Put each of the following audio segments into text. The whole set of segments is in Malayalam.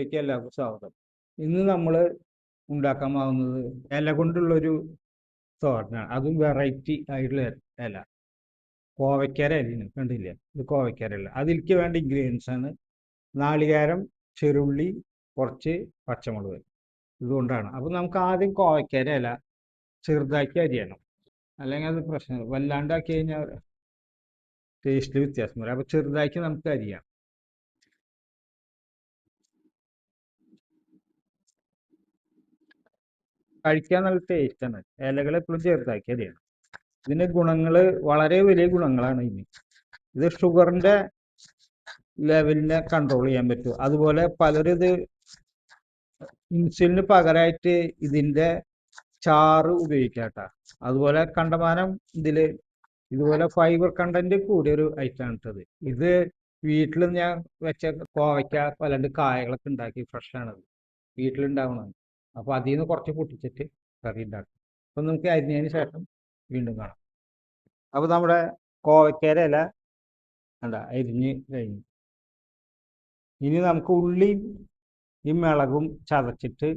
വീഡിയോയിലേക്ക് എല്ലാവർക്കും സ്വാഗതം. ഇന്ന് നമ്മൾ ഉണ്ടാക്കാൻ പോകുന്നത് ഇല കൊണ്ടുള്ളൊരു തോരനാണ് അതും വെറൈറ്റി ആയിട്ടുള്ള ഇല. കോവയ്ക്കര ഇലയാണ് കണ്ടില്ലേ? ഇത് കോവയ്ക്കര ഇല. അതിലേക്ക് വേണ്ട ഇൻഗ്രീഡിയൻസ് ആണ് നാളികേരം ചെറുള്ളി കുറച്ച് പച്ചമുളക്. ഇതുകൊണ്ടാണ്. അപ്പോൾ നമുക്ക് ആദ്യം കോവയ്ക്കര ഇല ചെറുതാക്കി അരിയണം. അല്ലെങ്കിൽ അത് പ്രശ്നം വല്ലാണ്ടാക്കി കഴിഞ്ഞാൽ ടേസ്റ്റിൽ വ്യത്യാസം വരും. അപ്പോൾ ചെറുതാക്കി നമുക്ക് അരിയാം. കഴിക്കാൻ നല്ല ടേസ്റ്റ് ആണ്. ഇലകൾ എപ്പോഴും ചെറുതാക്കി ഇതിന്റെ ഗുണങ്ങൾ വളരെ വലിയ ഗുണങ്ങളാണ് ഇനി. ഇത് ഷുഗറിന്റെ ലെവലിനെ കൺട്രോൾ ചെയ്യാൻ പറ്റും. അതുപോലെ പലരും ഇത് ഇൻസുലിന് പകരമായിട്ട് ഇതിന്റെ ചാറ് ഉപയോഗിക്കാട്ട. അതുപോലെ കണ്ടമാനം ഇതിൽ ഇതുപോലെ ഫൈബർ കണ്ടന്റ് കൂടിയ ഒരു ഐറ്റം ഇട്ടത് ഇത് വീട്ടിൽ ഞാൻ വെച്ച കോവയ്ക്ക വല്ലാണ്ട് കായകളൊക്കെ ഉണ്ടാക്കി ഫ്രഷ് ആണത്. വീട്ടിലുണ്ടാവണത്. അപ്പോൾ അതിൽ നിന്ന് കുറച്ച് പൊട്ടിച്ചിട്ട് കറി ഉണ്ടാക്കും അപ്പം നമുക്ക് അരിഞ്ഞതിന് ശേഷം വീണ്ടും കാണാം. അപ്പോൾ നമ്മുടെ കോവയ്ക്കേര ഇല വേണ്ട അരിഞ്ഞ് കഴിഞ്ഞു. ഇനി നമുക്ക് ഉള്ളി ഈ മിളകും ചതച്ചിട്ട്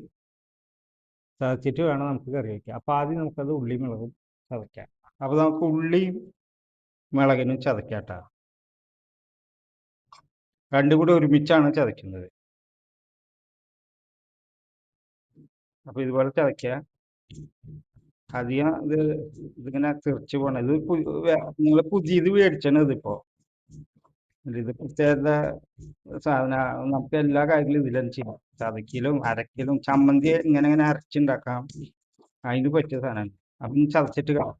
ചതച്ചിട്ട് വേണം നമുക്ക് കറി വയ്ക്കാം അപ്പോൾ ആദ്യം നമുക്കത് ഉള്ളി മിളകും ചതയ്ക്കാം. അപ്പോൾ നമുക്ക് ഉള്ളിയും മിളകിനും ചതയ്ക്കാട്ടോ രണ്ടും കൂടി ഒരുമിച്ചാണ് ചതയ്ക്കുന്നത്. അപ്പോൾ ഇതുപോലെ ചതയ്ക്കുക അധികം ഇത് ഇതിങ്ങനെ തെറിച്ച് പോകണം ഇത് നിങ്ങൾ പുതിയത് മേടിച്ചാണ് ഇതിപ്പോ. ഇത് പ്രത്യേക സാധന നമുക്ക് എല്ലാ കാര്യങ്ങളും ഇതിലും ചെയ്യാം ചതക്കിലും അരക്കിലും ചമ്മന്തി ഇങ്ങനെ ഇങ്ങനെ അരച്ചുണ്ടാക്കാം. അതിന് പറ്റിയ സാധനമാണ്. അപ്പം ചതച്ചിട്ട് കാണാം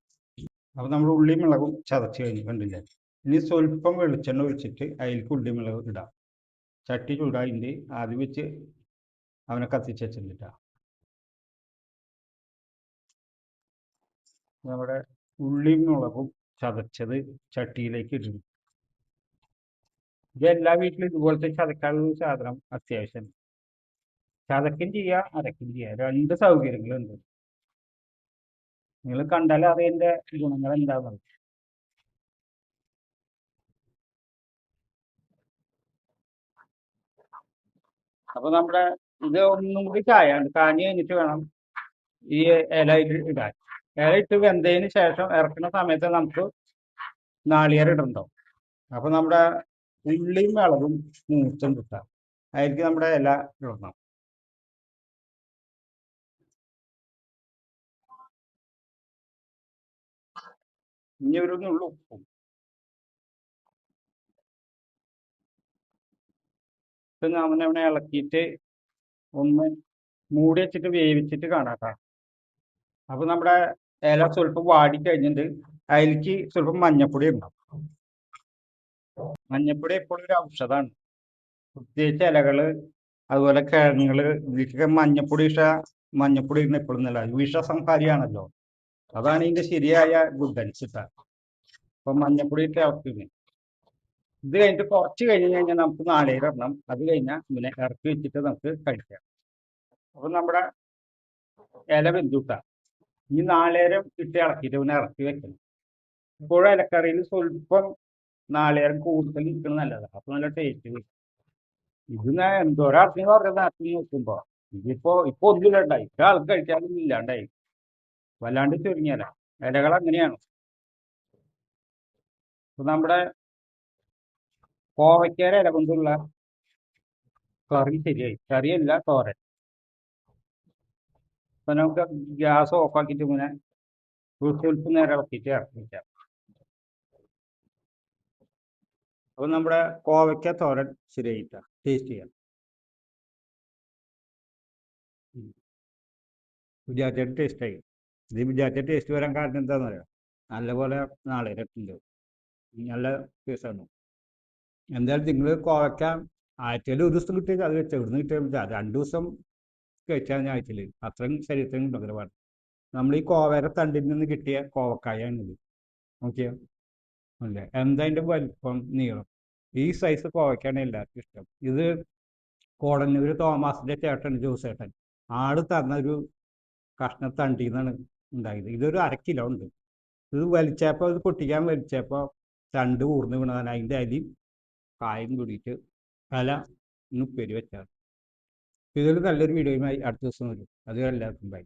അപ്പം നമ്മൾ ഉള്ളി മുളകും ചതച്ച് കഴിഞ്ഞ് കണ്ടില്ലേ? ഇനി സ്വല്പം വെളിച്ചെണ്ണ ഒഴിച്ചിട്ട് അതിലേക്ക് ഉള്ളി മുളക് ഇടാം. ചട്ടി ചൂടായിട്ട് ആദ്യം വെച്ച് അവനെ കത്തിച്ച് വെച്ചിട്ടാ നമ്മുടെ ഉള്ളിയും മുളകും ചതച്ചത് ചട്ടിയിലേക്ക് ഇടുന്നു. ഇത് എല്ലാ വീട്ടിലും ഇതുപോലത്തെ ചതക്കാനുള്ള സാധനം അത്യാവശ്യം ചതക്കും ചെയ്യാം അരക്കും ചെയ്യാം. രണ്ട് സൗകര്യങ്ങളുണ്ട്. നിങ്ങൾ കണ്ടാൽ അറിയേണ്ട ഗുണങ്ങൾ എന്താണെന്ന് അപ്പൊ നമ്മുടെ ഇത് ഒന്നും കൂടി കായാണ് കാഞ്ഞ് കഴിഞ്ഞിട്ട് വേണം ഈ ഇല ഇടാൻ. ഇട്ട് വെന്തതിന് ശേഷം ഇറക്കുന്ന സമയത്ത് നമുക്ക് നാളികേരം ഇടണ്ടോ? അപ്പൊ നമ്മുടെ ഉള്ളിയും വിളവും മൂത്തും കിട്ടാം അതിലേക്ക് നമ്മുടെ ഇല ഇടണം. ഇനി ഒരു നുള്ളു ഉപ്പും. ഇപ്പം അവനെ ഇളക്കിയിട്ട് ഒന്ന് മൂടി വെച്ചിട്ട് വേവിച്ചിട്ട് കാണാം അപ്പൊ നമ്മുടെ ഇല സ്വല്പം വാടി കഴിഞ്ഞിട്ടുണ്ട് അതിലേക്ക് സ്വല്പം മഞ്ഞപ്പൊടി ഉണ്ടാവും മഞ്ഞപ്പൊടി എപ്പോഴും ഒരു ഔഷധമാണ് പ്രത്യേകിച്ച് ഇലകൾ അതുപോലെ കിഴങ്ങുകൾ ഇതിലേക്കൊക്കെ മഞ്ഞപ്പൊടി ഇഷ്ട മഞ്ഞപ്പൊടി ഇടുന്ന എപ്പോഴും നല്ല വിഷസംഹാരിയാണല്ലോ അതാണ് ഇതിന്റെ ശരിയായ ഗുഡൻസ് ഇട്ട അപ്പൊ മഞ്ഞപ്പൊടി ഇട്ട് ഇളക്കുന്നു ഇത് കഴിഞ്ഞിട്ട് കുറച്ച് കഴിഞ്ഞ് കഴിഞ്ഞാൽ നമുക്ക് നാളേരം ഇടണം. അത് കഴിഞ്ഞാൽ പിന്നെ ഇറക്കി വെച്ചിട്ട് നമുക്ക് കഴിക്കാം. അപ്പൊ നമ്മുടെ ഇല വെന്തുട്ടാ. ഈ നാളേരം ഇട്ട് ഇളക്കിയിട്ട് പിന്നെ ഇറക്കി വെക്കണം. ഇപ്പോഴും ഇലക്കറിയിൽ സ്വല്പം നാളേരം കൂടുതൽ നിൽക്കുന്നത് നല്ലതാണ് അപ്പൊ നല്ല ടേസ്റ്റ് കിട്ടും. ഇത് ഞാൻ എന്തോരാർക്കും പറഞ്ഞത് നാട്ടിൽ നോക്കുമ്പോ. ഇതിപ്പോ ഇപ്പൊ ഒന്നുമില്ലാണ്ടായി. ഇപ്പൊ ആൾക്ക് കഴിക്കാനൊന്നും ഇല്ലാണ്ടായി. വല്ലാണ്ട് ചുരുങ്ങിയല്ല ഇലകൾ അങ്ങനെയാണ്. ഇപ്പൊ നമ്മുടെ കോവയ്ക്കേര ഇല കൊണ്ടുള്ള കറി ശരിയായി. കറിയല്ല തോരൻ. അപ്പൊ നമുക്ക് ഗ്യാസ് ഓഫ് ആക്കിയിട്ട് ഇങ്ങനെ സ്വല്പം നേരെ ഇളക്കിയിട്ട് ഇറക്കി അപ്പൊ നമ്മുടെ കോവയ്ക്ക തോരൻ ശരിയായിട്ട. ടേസ്റ്റ് ചെയ്യാം. വിചാരിച്ചിട്ട് ടേസ്റ്റ് ആയി. ഇത് വിചാരിച്ച ടേസ്റ്റ് വരാൻ കാരണം എന്താണെന്ന് അറിയാം നല്ലപോലെ നാളെ ഇരട്ടുണ്ട്. നല്ല പീസാണ് എന്തായാലും നിങ്ങൾ കോവയ്ക്ക ആഴ്ചയിൽ ഒരു ദിവസം കിട്ടിയാൽ അത് വെച്ചാൽ ഇവിടുന്ന് കിട്ടിയാൽ രണ്ട് ദിവസം കഴിച്ചാൽ ആഴ്ചയിൽ അത്രയും ശരീരത്തിന് ഗുണകരമാണ് നമ്മൾ ഈ കോവര തണ്ടിൽ നിന്ന് കിട്ടിയ കോവക്കായാണിത്. നോക്കിയാ? അല്ലേ? എന്താ അതിന്റെ വലിപ്പം നീളം. ഈ സൈസ് കോവയ്ക്കാണ് എല്ലാവർക്കും ഇഷ്ടം. ഇത് കോടന്നൂർ തോമാസിന്റെ ചേട്ടൻ ജോസ് ചേട്ടൻ ആൾ തന്ന ഒരു കഷ്ണ തണ്ടിൽ നിന്നാണ് ഉണ്ടായത്. ഇതൊരു അര കിലോ ഉണ്ട്. ഇത് വലിച്ചപ്പോൾ ഇത് പൊട്ടിക്കാൻ വലിച്ചപ്പോൾ തണ്ട് ഊർന്ന് വീണതാണ്. അതിന്റെ അരി കായും കൂടിയിട്ട് തല ഉപ്പേരി വെച്ചാൽ ഇതൊരു നല്ലൊരു വീഡിയോയുമായി അടുത്ത ദിവസം വരും. അതുവരെ എല്ലാവർക്കും ബൈ